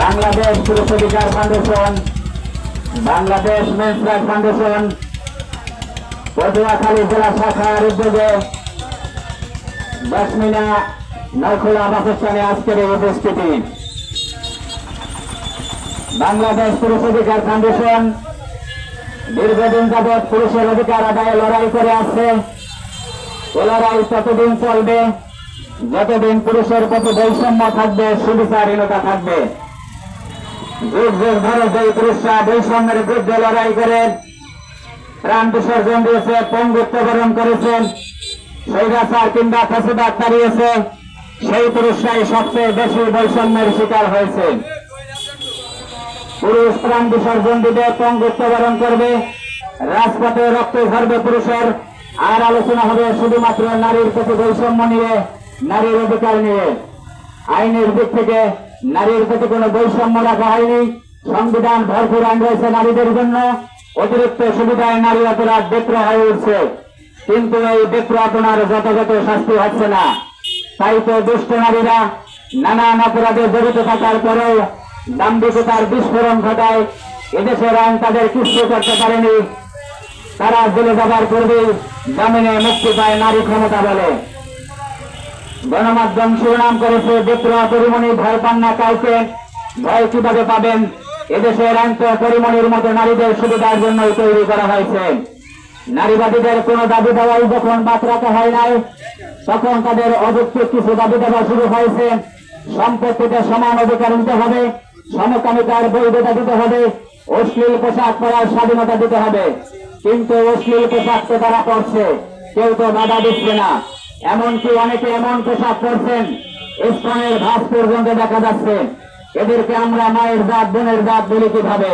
বাংলাদেশ পুরুষ অধিকার foundation, Bangladesh men's right foundation, Patuakhali জেলা শাখার উদ্যোগে দশমিনা নয়খোলা বাসস্থানে আজকের এই উপস্থিতি। বাংলাদেশ পুরুষ অধিকার ফাউন্ডেশন দীর্ঘদিন যাবৎ পুরুষের অধিকার আদায়ে লড়াই করে আসছে। এ লড়াই ততদিন চলবে, যতদিন পুরুষের প্রতি বৈষম্য থাকবে, সুবিচারহীনতা থাকবে। যুগ যুগ ধরে যেই পুরুষরা বৈষম্যের বিরুদ্ধে লড়াই করে, প্রাণ বিসর্জন দিয়েছে, পঙ্গুত্ব বরণ করেছেন সৈরাচার কিংবা ফেসিবাদ তাড়িয়েছে, সেই পুরুষরাই সবচেয়ে বেশি বৈষম্যের শিকার হয়েছে। পুরুষ প্রাণ বিসর্জন দিবে, পঙ্গুত্ব বরণ করবে, রাজপথে রক্ত ঝরবে পুরুষের আর আলোচনা হবে শুধুমাত্র নারীর প্রতি বৈষম্য নিয়ে, নারীর অধিকার নিয়ে। আইনের দিক থেকে নারীর প্রতি কোনো বৈষম্য রাখা হয়নি। সংবিধান ভরপুর আইন রয়েছে নারীদের জন্য। অতিরিক্ত সুবিধায় নারী অপরাধ বেত্র হয়ে উঠছে। কিন্তু এই বেত্র আপনার যথাযথ শাস্তি হচ্ছে না। তাই তো দুষ্ট নারীরা নানান অপরাধে জড়িত থাকার পরেও দাম্ভিকতার বিস্ফোরণ ঘটায়। এদেশের আইন তাদের কিছু করতে পারেনি। তারা জেলে যাবার পূর্বেই জামিনে মুক্তি পায় নারী ক্ষমতা বলে। গণমাধ্যম শিরোনাম করেছে, বিপ্লব পরিমণি ভয় পান না কাউকে, ভয় কীভাবে পাবেন? এদেশের আইন তো পরিমণির মতো নারীদের সুবিধার জন্যই তৈরি করা হয়েছে। নারীবাদীদের কোনো দাবি দেওয়াই যখন বাদ রাখা হয় নাই, তখন তাদের অযৌক্তিক কিছু দাবি দেওয়া শুরু হয়েছে। সম্পত্তিতে সমান অধিকার দিতে হবে, সমকামিতার বৈধতা দিতে হবে, অশ্লীল পোশাক পরার স্বাধীনতা দিতে হবে। কিন্তু অশ্লীল পোশাক তারা পরছে কেউ তো বাধা দিচ্ছে না। এমনকি অনেকে এমন পোশাক পরছেন, স্থানের ভাস পর্যন্ত দেখা যাচ্ছে। এদেরকে আমরা মায়ের দাঁত, বোনের দাঁত বলি কীভাবে?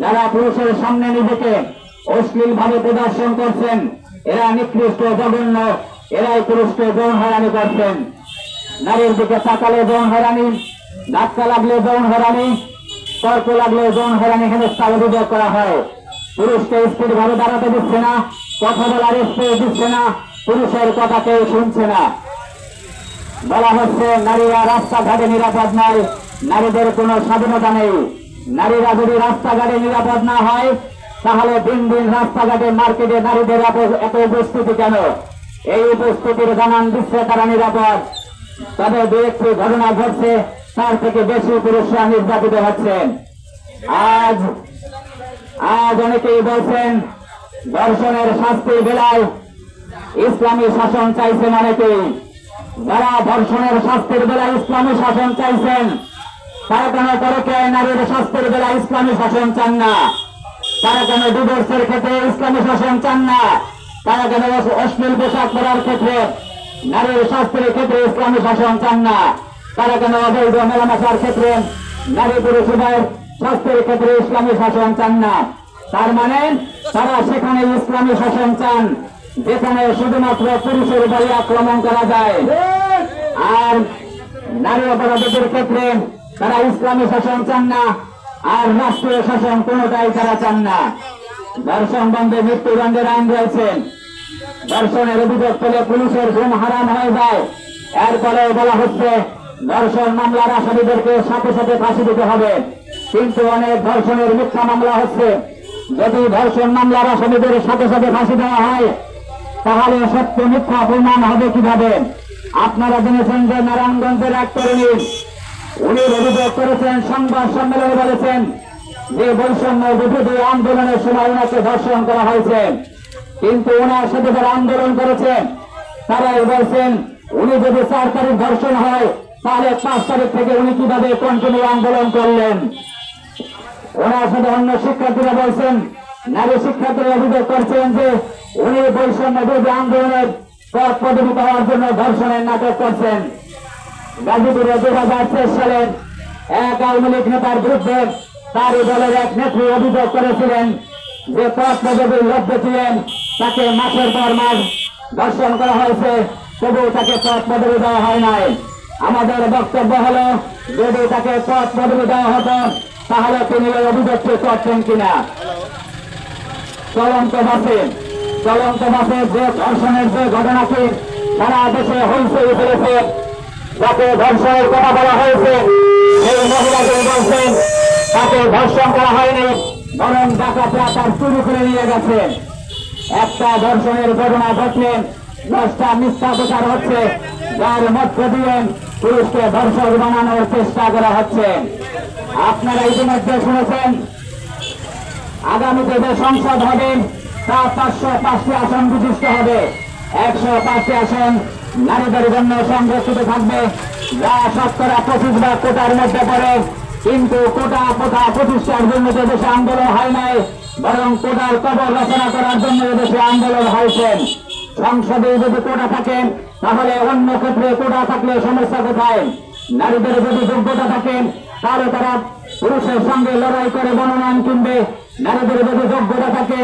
যারা পুরুষের সামনে নিজেকে অশ্লীল ভাবে প্রদর্শন করছেন, এরা নিকৃষ্ট, জঘন্য, এরাই পুরুষকে যৌন হয়রানি করছেন। নারীর দিকে তাকালে যৌন হয়রানি, ধাক্কা লাগলে যৌন হয়রানি, তর্ক লাগলে যৌন হয়রানি হেনস্থা অভিযোগ করা হয়। পুরুষকে ভাবে দাঁড়াতে দিচ্ছে না। কথা বলার স্পেস দিচ্ছে না। পুরুষের কথা কেউ শুনছে না। বলা হচ্ছে, নারীরা রাস্তাঘাটে নিরাপদ নয়। নারীদের কোনো স্বাধীনতা নেই। নারীরা যদি রাস্তাঘাটে নিরাপদ না হয়, তাহলে দিন দিন রাস্তাঘাটে মার্কেটে নারীদের এত উপস্থিতি কেন? এই উপস্থিতির জানান দিচ্ছে তারা নিরাপদ। তবে দু একটি ঘটনা ঘটছে, তার থেকে বেশি পুরুষরা নির্যাতিত হচ্ছেন। আজ আজ অনেকেই বলছেন ধর্ষণের শাস্তির বেলায় ইসলামী শাসন চাইছেন অনেকেই। যারা ধর্ষণের শাস্তির বেলায় ইসলামী শাসন চাইছেন, তারা কেন পরকে নারীর শাস্তির বেলায় ইসলামী শাসন চান না? তারা কেন ডিভোর্সের ক্ষেত্রে ইসলামী শাসন চান না? তারা কেন অশ্লীল পোশাক পরার ক্ষেত্রে নারীর শাস্তির ক্ষেত্রে ইসলামী শাসন চান না? তারা কেন অবৈধ মেলামেশার ক্ষেত্রে নারী পুরুষ স্বাস্থ্যের ক্ষেত্রে ইসলামী শাসন চান না। তার মানে তারা সেখানে ইসলামী শাসন চান, যেখানে শুধুমাত্র পুরুষের উপরে আক্রমণ করা যায়। আর নারী অপরাধীদের ক্ষেত্রে তারা ইসলামী শাসন চান না, আর রাষ্ট্রীয় শাসন কোনটাই তারা চান না। দর্শন বন্ধে মৃত্যুদণ্ডের আইন রয়েছে। দর্শনের অভিযোগ পেলে পুলিশের ঘুম হারাম হয়ে যায়। এরপরে বলা হচ্ছে, দর্শন মামলার আসামিদেরকে সাথে সাথে ফাঁসি দিতে হবে। কিন্তু অনেক ধর্ষণের মিথ্যা মামলা হচ্ছে। যদি ধর্ষণ মামলার আসামিদের সাথে সাথে ফাঁসি দেওয়া হয়, তাহলে সত্য মিথ্যা প্রমাণ হবে কীভাবে? আপনারা জেনেছেন যে নারায়ণগঞ্জের এক তরুণী, উনি অভিযোগ করেছেন, সংবাদ সম্মেলনে বলেছেন যে বৈষম্য বিরোধী আন্দোলনের সময় ওনাকে ধর্ষণ করা হয়েছে। কিন্তু ওনার সাথে যারা আন্দোলন করেছেন তারাই বলছেন, উনি যদি চার তারিখ ধর্ষণ হয়, তাহলে পাঁচ তারিখ থেকে উনি কীভাবে কন্টিনিউ আন্দোলন করলেন? ওনার সাথে অন্য শিক্ষার্থীরা বলছেন, নারী শিক্ষার্থীরা অভিযোগ করছেন যে উনি বৈষম্য বিরোধী আন্দোলনের পদ পদবি পাওয়ার জন্য ধর্ষণের নাটক করছেন। গাজীপুরে দুই হাজার তেইশ সালে এক আওয়ামী লীগ নেতার বিরুদ্ধে তার দলের এক নেত্রী অভিযোগ করেছিলেন যে পদ পদবীর লব্ধ ছিলেন, তাকে মাসের পর মাস দর্শন করা হয়েছে তবু তাকে পদ পদবি দেওয়া হয় নাই। আমাদের বক্তব্য হলো, যদি তাকে পদ পদবি দেওয়া হতো তাহলে তিনি এই অভিযোগটি করতেন কিনা? চলন্ত বাসে চলন্ত বাসে যে ধর্ষণের যে ঘটনাটি সারা দেশে হইচই ফেলেছে, যাকে ধর্ষণের কথা বলা হয়েছে, সেই মহিলাকে বলছেন, তাকে ধর্ষণ করা হয়নি, বরং ডাকাতরা তার চুরি করে নিয়ে গেছে। একটা ধর্ষণের ঘটনা ঘটলেন দশটা মিথ্যা প্রচার হচ্ছে, যার মধ্য দিয়ে পুরুষকে ধর্ষক বানানোর চেষ্টা করা হচ্ছে। আপনারা ইতিমধ্যে শুনেছেন, আগামীতে যে সংসদ হবে, তা পাঁচশো পাঁচটি আসন বিশিষ্ট হবে। একশো পাঁচটি আসন নারীদের জন্য সংরক্ষিত থাকবে। যা শতকরা পঁচিশ ভাগ কোটার মধ্যে পড়ে। কিন্তু কোটা কোটা প্রতিষ্ঠার জন্য যে দেশে আন্দোলন হয় নাই, বরং কোটার কবর রচনা করার জন্য দেশে আন্দোলন হয়েছে। সংসদে যদি কোটা থাকে, তাহলে অন্য ক্ষেত্রে কোটা থাকলে সমস্যা কোথায়? নারীদের যদি যোগ্যতা থাকে তাহলে তারা পুরুষের সঙ্গে লড়াই করে মনোনয়ন কিনবে, নারীদের যদি যোগ্যতা থাকে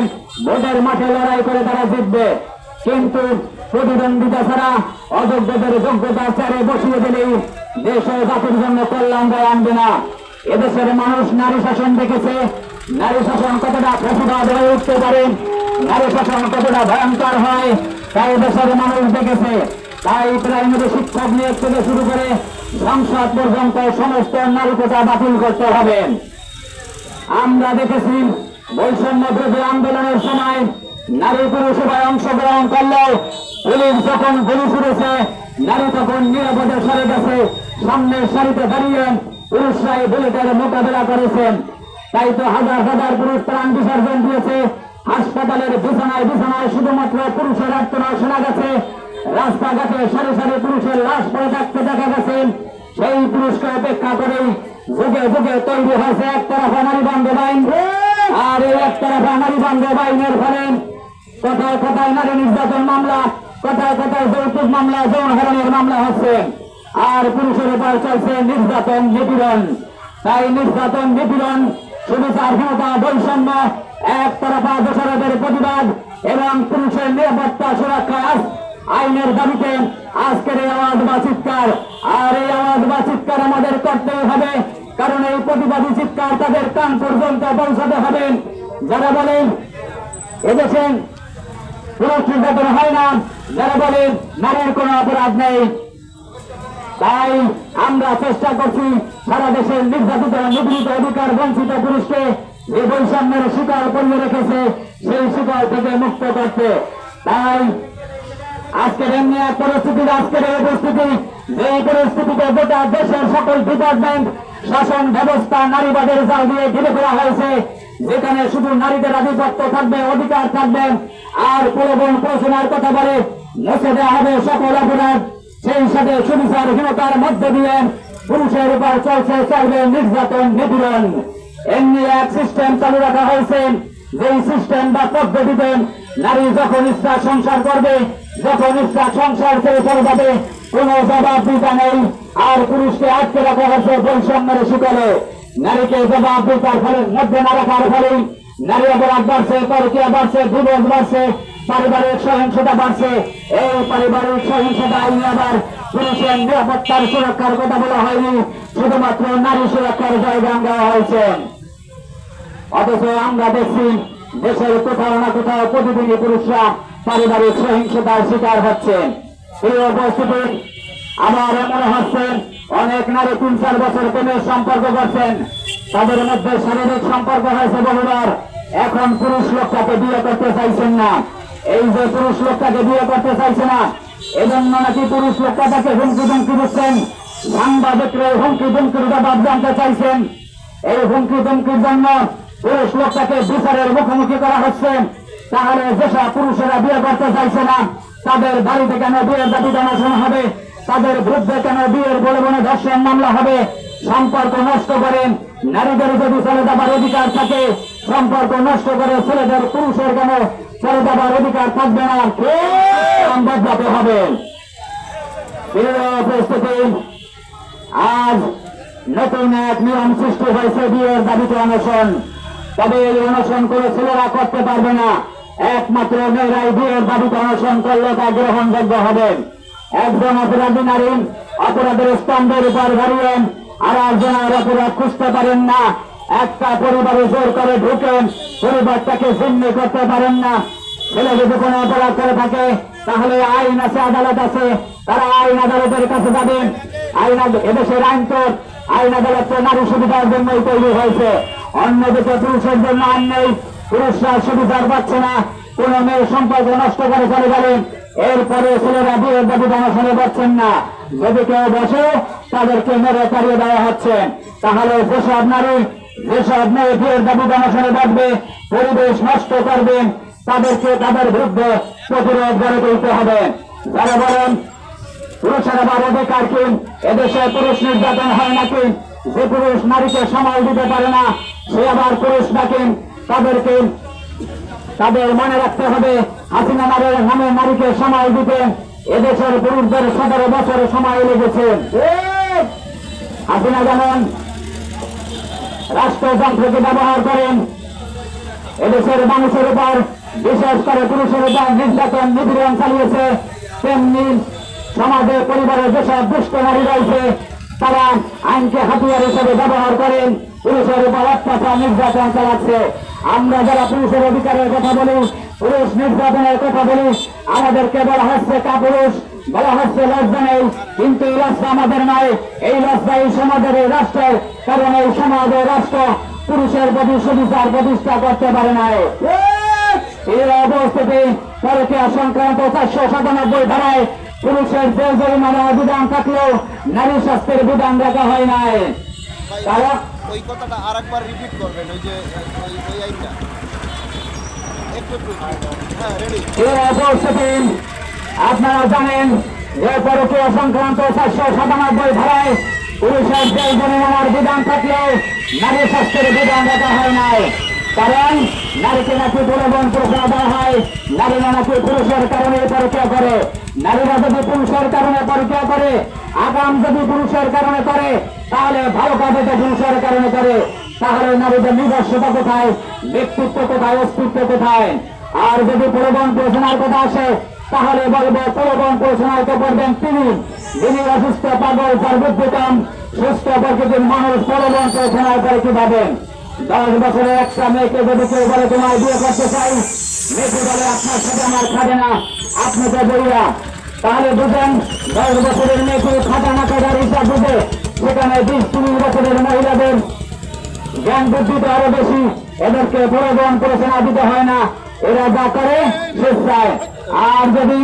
ভোটের মাঠে লড়াই করে তারা জিতবে। কিন্তু প্রতিদ্বন্দ্বিতা ছাড়া অযোগ্যদের যোগ্যতা চারে বসিয়ে দিলেই দেশ জাতির জন্য কল্যাণ বয়ে আনবে না। এদেশের মানুষ নারী শাসন দেখেছে। নারী শাসন কতটা প্রতিবাদ হয়ে উঠতে পারে? নারী শাসন কতটা ভয়ঙ্কর হয়, তাই দেশের মানুষ দেখেছে। তাই প্রাইমারি শিক্ষক নিয়োগ থেকে শুরু করে সংসদ পর্যন্ত সমস্ত নারী কোটা বাতিল করতে হবে। আমরা দেখেছি বৈষম্য বিরোধী আন্দোলনের সময় নারী পুরুষ সবাই অংশগ্রহণ করলেও পুলিশ যখন গুলি ছুড়েছে, নারী তখন নিরাপদে সরে গেছে সামনের সারিতে দাঁড়িয়ে পুরুষরাই বুলেটের মোকাবেলা করেছেন তাই তো হাজার হাজার পুরুষ প্রাণ বিসর্জন দিয়েছে। হাসপাতালের বিছানায় বিছানায় শুধুমাত্র পুরুষের আত্মনা শোনা গেছে। রাস্তাঘাটে সারি সারি পুরুষের লাশ পড়ে থাকতে দেখা গেছে। সেই পুরুষকে অপেক্ষা করেই যুগে যুগে তৈরি হয়েছে একতরফা নারী বান্ধব আইন আর এই একতরফা নারী বান্ধব আইনের ফলে কোথায় কোথায় নারী নির্যাতন মামলা, কোথায় কোথায় যৌতুক মামলা যৌন হরণের মামলা হচ্ছে। আর পুরুষের উপর চলছে নির্যাতন নিপীড়ন। তাই নির্যাতন নিপীড়ন, সুবিচার, ক্ষমতা, বৈষম্য, একতরফা দোষরদের প্রতিবাদ এবং পুরুষের নিরাপত্তা সুরক্ষা আইনের দাবিতে আজকের এই আওয়াজ বা চিৎকার, আর এই আওয়াজ বা চিৎকার আমাদের করতেই হবে, কারণ এই প্রতিবাদী চিৎকার তাদের কান পর্যন্ত পৌঁছাতে হবে। যারা বলেন, এদেশে পুরুষ নির্যাতন হয় না যারা বলেন, নারীর কোনো অপরাধ নেই তাই আমরা চেষ্টা করছি সারা দেশের নির্যাতিত নিগৃহীত অধিকার বঞ্চিত পুরুষকে যে বৈষম্যের শিকার করিয়ে রেখেছে, সেই শিকার থেকে মুক্ত করতে। তাই আজকের এমনি এক পরিস্থিতির আজকের এই উপস্থিতি যে পরিস্থিতিতে গোটা দেশের সকল ডিপার্টমেন্ট শাসন ব্যবস্থা নারীবাদের জাল দিয়ে ঘিরে ফেলা হয়েছে, যেখানে শুধু নারীদের আধিপত্য থাকবে, অধিকার থাকবে, আর প্রলোভন প্রচনার কথা বলে মুছে দেওয়া হবে সকল অপরাধ। সেই সাথে সুবিচারহীনতার মধ্য দিয়ে পুরুষের উপর চলছে, চলবে নির্যাতন, নিপীড়ন। এমনি এক সিস্টেম চালু রাখা হয়েছে, যেই সিস্টেম বা পদ্ধতিতে নারী যখন ইচ্ছা সংসার করবে যখন ইচ্ছা সংসার ছেড়ে চলে যাবে কোনো জবাব দিতে নেই। আর পুরুষকে আটকে রাখা হয়েছে বৈষম্যের শিকলে। নারীকে জবাব দিতার ফলে মধ্যে না রাখার ফলেই নারী অপরাধ বাড়ছে পরকিয়া বাড়ছে দিবস বাড়ছে, পারিবারিক সহিংসতা বাড়ছে। এই পারিবারিক সহিংসতা আইনে আবার পুরুষের নিরাপত্তার সুরক্ষার কথা বলা হয়নি, শুধুমাত্র নারী সুরক্ষার জায়গা দেওয়া হয়েছে। অথচ আমরা দেখছি দেশের কোথাও না কোথাও প্রতিদিনই পুরুষরা পারিবারিক সহিংসতার শিকার হচ্ছে। এই উপস্থিতি আবার মনে হচ্ছে অনেক নারী তিন, চার বছর প্রেমের সম্পর্ক করছেন। তাদের মধ্যে শারীরিক সম্পর্ক হয়েছে বহুবার। এখন পুরুষ লোকটাকে বিয়ে করতে চাইছেন না। এই যে পুরুষ লোকটাকে বিয়ে করতে চাইছে না, এজন্য নাকি পুরুষ লোকটা তাকে হুমকি ধমকি দিচ্ছেন? সাংবাদিকরা হুমকি ধমকির জবাব জানতে চাইছেন। এই হুমকি ধমকির জন্য পুরুষ লোকটাকে বিচারের মুখোমুখি করা হচ্ছে। তাহলে যেসব পুরুষেরা বিয়ে করতে চাইছে না, তাদের বাড়িতে কেন বিয়ের দাবি জানাশোনা হবে? তাদের বিরুদ্ধে কেন বিয়ের বলে বলে ধর্ষণ মামলা হবে? সম্পর্ক নষ্ট করেন নারীদের যদি চলে যাবার অধিকার থাকে, সম্পর্ক নষ্ট করে ছেলেদের পুরুষের কেন চলে যাবার অধিকার থাকবে না? বদলাতে হবে? প্রিয় উপস্থিতি। আজ নতুন এক নিয়ম সৃষ্টি হয়েছে বিয়ের দাবিতে অনশন। তবে এই অনশন করে ছেলেরা করতে পারবে না। একমাত্র মেয়েরাই বিয়ের দাবিতে অনশন করলে তা গ্রহণযোগ্য হবে। একজন অপরাধী নারী অপরাধের স্তম্ভের উপর দাঁড়িয়ে আর একজনের অপরাধ খুঁজতে পারেন না। একটা পরিবারে জোর করে ঢুকেন পরিবারটাকে জিম্মি করতে পারেন না। ছেলে যদি কোনো অপরাধ করে থাকে, তাহলে আইন আছে, আদালত আছে। তারা আইন আদালতের কাছে যাবেন আইন এদেশের আইন তো, আইন আদালত নারী সুবিধার জন্যই তৈরি হয়েছে। অন্যদিকে পুরুষের জন্য আইন নেই। পুরুষরা সুবিধার পাচ্ছে না। কোন মেয়ের সম্পর্ক নষ্ট করে চলে গেলেন এরপরে ছেলেরা বিয়ের দাবি অনশনে বসছেন না। যদি কেউ বসে, তাদেরকে মেরে তাড়িয়ে দেওয়া হচ্ছে। তাহলে যেসব নারী, যেসব মেয়ে বিয়ের দাবি অনশনে বসবে পরিবেশ নষ্ট করবেন তাদেরকে তাদের বিরুদ্ধে প্রতিরোধ গড়ে তুলতে হবে। যারা বলেন, পুরুষের আবার অধিকার কি? এদেশে পুরুষ নির্যাতন হয় নাকি? যে পুরুষ নারীকে সামাল দিতে পারে না, সে আবার পুরুষ নাকি? তাদেরকে তাদের মনে রাখতে হবে হাসিনা নারের নামে নারীকে সামাল দিতে এদেশের পুরুষদের সতেরো বছর সময় লেগেছে। হাসিনা যেমন রাষ্ট্রযন্ত্রকে ব্যবহার করেন। এদেশের মানুষের উপর বিশেষ করে পুরুষের উপর নির্যাতন নিপীড়ন চালিয়েছে। তেমনি সমাজে পরিবারে যেসব দুষ্ট নারী রয়েছে তারা আইনকে হাতিয়ার হিসেবে ব্যবহার করেন পুরুষের উপর অত্যাচার নির্যাতন চালাচ্ছে। আমরা যারা পুরুষের অধিকারের কথা বলি, পুরুষ নির্যাতনের কথা বলি, আমাদেরকে বলা হচ্ছে কাপুরুষ, বলা হচ্ছে লজ্জা নেই কিন্তু এই লজ্জা আমাদের নয়, এই লজ্জা এই সমাজের এই রাষ্ট্রের কারণ এই সমাজের রাষ্ট্র পুরুষের প্রতি সুবিচার প্রতিষ্ঠা করতে পারে নাই। এই অবস্থাতে পরকীয়া সংক্রান্ত চারশো সাতানব্বই ধারায় পুরুষের জেল জরিমানার বিধান থাকলেও নারী স্বাস্থ্যের বিধান রাখা হয় নাই। তারা? ওই কথাটা আরেকবার রিপিট করবেন ওই যে ওই ওই আইনটা। একটু একটু হ্যাঁ আপনারা জানেন যে পরকীয়া সংক্রান্ত চারশো সাতানব্বই ধারায় পুরুষের জেল জরিমানার বিধান থাকলেও নারী স্বাস্থ্যের বিধান রাখা হয় নাই। কারণ নারীকে নাকি প্রলোভন প্রচার দেওয়া হয় নারীরা নাকি পুরুষের কারণে পরীক্ষা করে। নারীরা যদি পুরুষের কারণে পরীক্ষা করে আগাম যদি পুরুষের কারণে করে তাহলে ভালো কাজে তো পুরুষের কারণে করে। তাহলে নারীদের নিজস্বতা কোথায়? ব্যক্তিত্ব কোথায়? অস্তিত্ব কোথায়? আর যদি প্রলোভন প্রচার কথা আসে, তাহলে বলব প্রচার তো করবেন তিনি। যিনি অসুস্থ, পাগল কম সুস্থ প্রকৃতির মানুষ, প্রলোভন প্রচার করে কীভাবে দশ বছরের একটা মেয়েকে যদি কেউ বলে তোমার বিয়ে করতে চাই মেয়েকে বলে, আপনার সাথে আমার খাবে না আপনি তো বইয়া তাহলে বুঝেন, দশ বছরের মেয়েকে খাটা না খাটার হিসাব বুঝে সেখানে বিশ তিরিশ বছরের মহিলাদের জ্ঞান বুদ্ধি তো আরও বেশি এদেরকে প্রলোভন প্রচার দিতে হয় না। এরা যা করে, শেষ আর যদি